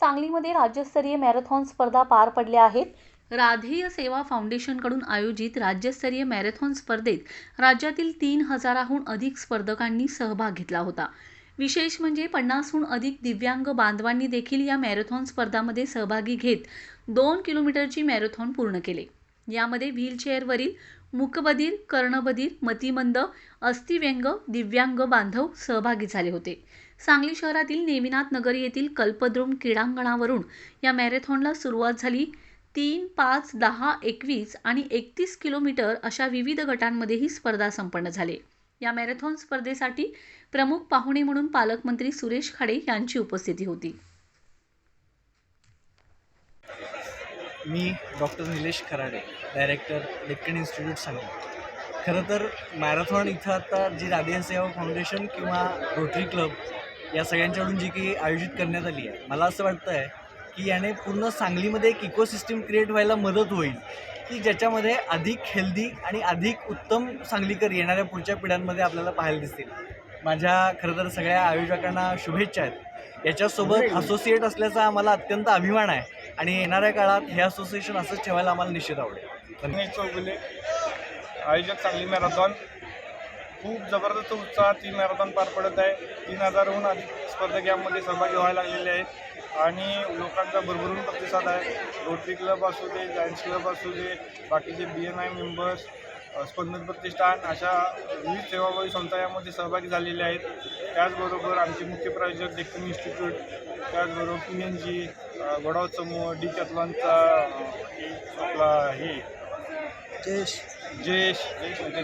सांगलीमध्ये राज्यस्तरीय मॅरेथॉन स्पर्धा पार पडल्या आहेत. राधेय सेवा फाउंडेशनकडून आयोजित राज्यस्तरीय मॅरेथॉन स्पर्धेत राज्यातील तीन हजाराहून अधिक स्पर्धकांनी सहभाग घेतला होता. विशेष म्हणजे पन्नासहून अधिक दिव्यांग बांधवांनी देखील या मॅरेथॉन स्पर्धामध्ये सहभागी घेत दोन किलोमीटरची मॅरेथॉन पूर्ण केले. यामध्ये व्हीलचेअरवरील मूकबधीर कर्णबधीर मतिमंद अस्थिव्यंग दिव्यांग बांधव सहभागी झाले होते. सांगली शहरातील नेमिनाथ नगर येथील कल्पद्रुम क्रीडांगणावरून या मॅरेथॉनला सुरुवात झाली. तीन पाच दहा एकवीस आणि एकतीस किलोमीटर अशा विविध गटांमध्ये ही स्पर्धा संपन्न झाली. या मॅरेथॉन स्पर्धेसाठी प्रमुख पाहुणे म्हणून पालकमंत्री सुरेश खाडे यांची उपस्थिती होती. मी doctor Nilesh Kharade. Director Deccan institute Sangli. खरं तर मॅरेथॉन इथं आता जी राधिया सेवा फाउंडेशन किंवा रोटरी क्लब या सगळ्यांच्याकडून जी काही आयोजित करण्यात आली आहे. मला असं वाटतं आहे की याने पूर्ण सांगलीमध्ये एक इकोसिस्टम क्रिएट व्हायला मदत होईल की ज्याच्यामध्ये अधिक हेल्दी आणि अधिक उत्तम सांगलीकर येणाऱ्या पुढच्या पिढ्यांमध्ये आपल्याला पाहायला दिसतील. माझ्या खरं तर सगळ्या आयोजकांना शुभेच्छा आहेत. याच्यासोबत असोसिएट असल्याचा आम्हाला अत्यंत अभिमान आहे आणि येणाऱ्या काळात हे असोसिएशन असंच ठेवायला आम्हाला निश्चित आवडेल. गणेश चौगुले. आयोजक सांगली मॅरेथॉन. खूप जबरदस्त उत्साहात ही मॅरेथॉन पार पडत आहे. तीन हजारहून अधिक स्पर्धक यामध्ये सहभागी व्हायला लागलेले आहेत. आणि लोकांचा भरभरून प्रतिसाद आहे. रोटरी क्लब असू दे जायंट्स क्लब असू दे बाकीचे B N I members Spandan Pratishthan अशा विविध सेवाभावी संस्था यामध्ये सहभागी झालेल्या आहेत. त्याचबरोबर आमचे मुख्य प्रायोजक डेक्कन इन्स्टिट्यूट त्याचबरोबर पी एन जी गोडाव समूह डी कॅथलॉनचा आपला हे जयेश. जयेश म्हणजे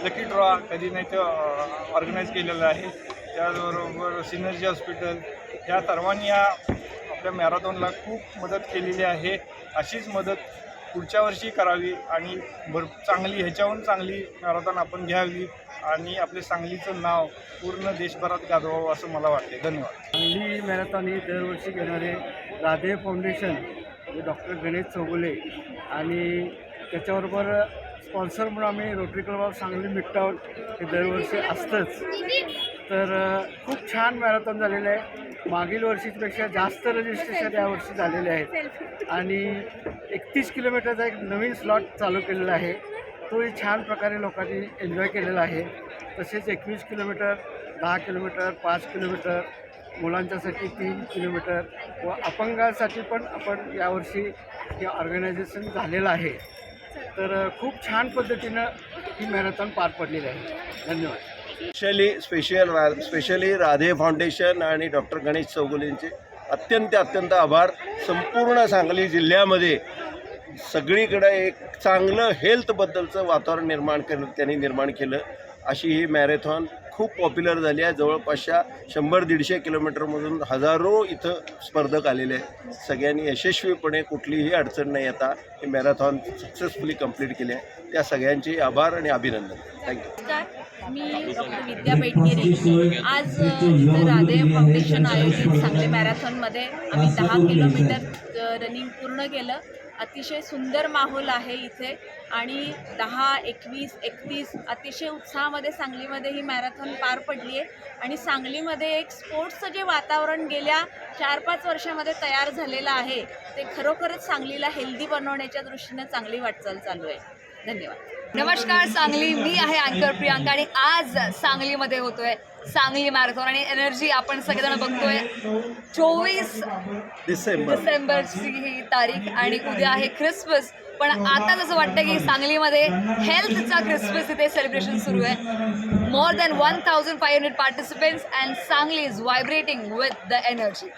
लकी ड्रॉ कधी नाही ते ऑर्गनाईज केलेलं आहे. त्याचबरोबर सिनर्जी हॉस्पिटल या सर्वांनी या आपल्या मॅरेथॉनला खूप मदत केलेली आहे. अशीच मदत पुढच्या वर्षी करावी आणि भर चांगली ह्याच्याहून चांगली मॅरेथॉन आपण घ्यावी आणि आपले सांगलीचं नाव पूर्ण देशभरात गाजवावं असं मला वाटते धन्यवाद. सांगली मॅरेथॉन ही दरवर्षी घेणारे राधे फाउंडेशन म्हणजे डॉक्टर गणेश चौगुले आणि त्याच्याबरोबर स्पॉन्सर म्हणून आम्ही Rotary club of Sangli midtown हे दरवर्षी असतंच. तर खूप छान मॅरेथॉन झालेलं आहे. मागील वर्षीपेक्षा जास्त रजिस्ट्रेशन यावर्षी झालेले आहेत. आणि एकतीस किलोमीटरचा एक नवीन स्लॉट चालू केलेला आहे. तोही छान प्रकारे लोकांनी एन्जॉय केलेला आहे. तसेच एकवीस किलोमीटर दहा किलोमीटर पाच किलोमीटर मुलांच्यासाठी तीन किलोमीटर व अपंगासाठी पण आपण यावर्षी हे ऑर्गनायझेशन झालेलं आहे. तर खूप छान पद्धतीनं ही मॅरेथॉन पार पडलेली आहे. धन्यवाद. स्पेशली स्पेशल रा स्पेशली राधे फाउंडेशन आणि डॉक्टर गणेश चौगुलेंचे अत्यंत अत्यंत आभार. संपूर्ण सांगली जिल्ह्यामध्ये सगळीकडे एक चांगलं हेल्थबद्दलचं वातावरण निर्माण कर त्यांनी निर्माण केलं. अशी ही मॅरेथॉन खूप पॉप्युलर झाली आहे. जवळपासच्या शंभर दीडशे किलोमीटरमधून हजारो इथं स्पर्धक आलेले आहेत. सगळ्यांनी यशस्वीपणे कुठलीही अडचण नाही. येता हे मॅरेथॉन सक्सेसफुली कंप्लीट केले आहे. त्या सगळ्यांचे आभार आणि अभिनंदन. थँक्यू मी डॉक्टर विद्या पेटगिरे आज राधे फाउंडेशन आयोजित सांगली मॅरेथॉनमध्ये आम्ही दहा किलोमीटर रनिंग पूर्ण केलं. अतिशय सुंदर माहोल आहे इथे आणि दहा एकवीस एकतीस अतिशय उत्साहामध्ये सांगलीमध्ये ही मॅरेथॉन पार पडली आहे. आणि सांगलीमध्ये एक स्पोर्ट्सचं जे वातावरण गेल्या चार पाच वर्षामध्ये तयार झालेलं आहे ते खरोखरच सांगलीला हेल्दी बनवण्याच्या दृष्टीनं चांगली वाटचाल चालू आहे. धन्यवाद. नमस्कार सांगली. मी आहे अँकर प्रियांका आणि आज सांगलीमध्ये होतोय सांगली मॅरेथॉन आणि एनर्जी आपण सगळेजण बघतोय चोवीस डिसेंबर. डिसेंबरची ही तारीख आणि उद्या आहे ख्रिसमस. पण आता जसं वाटतं की सांगलीमध्ये हेल्थचा ख्रिसमस इथे सेलिब्रेशन सुरू आहे. More than one thousand five hundred participants and Sangli is vibrating with the energy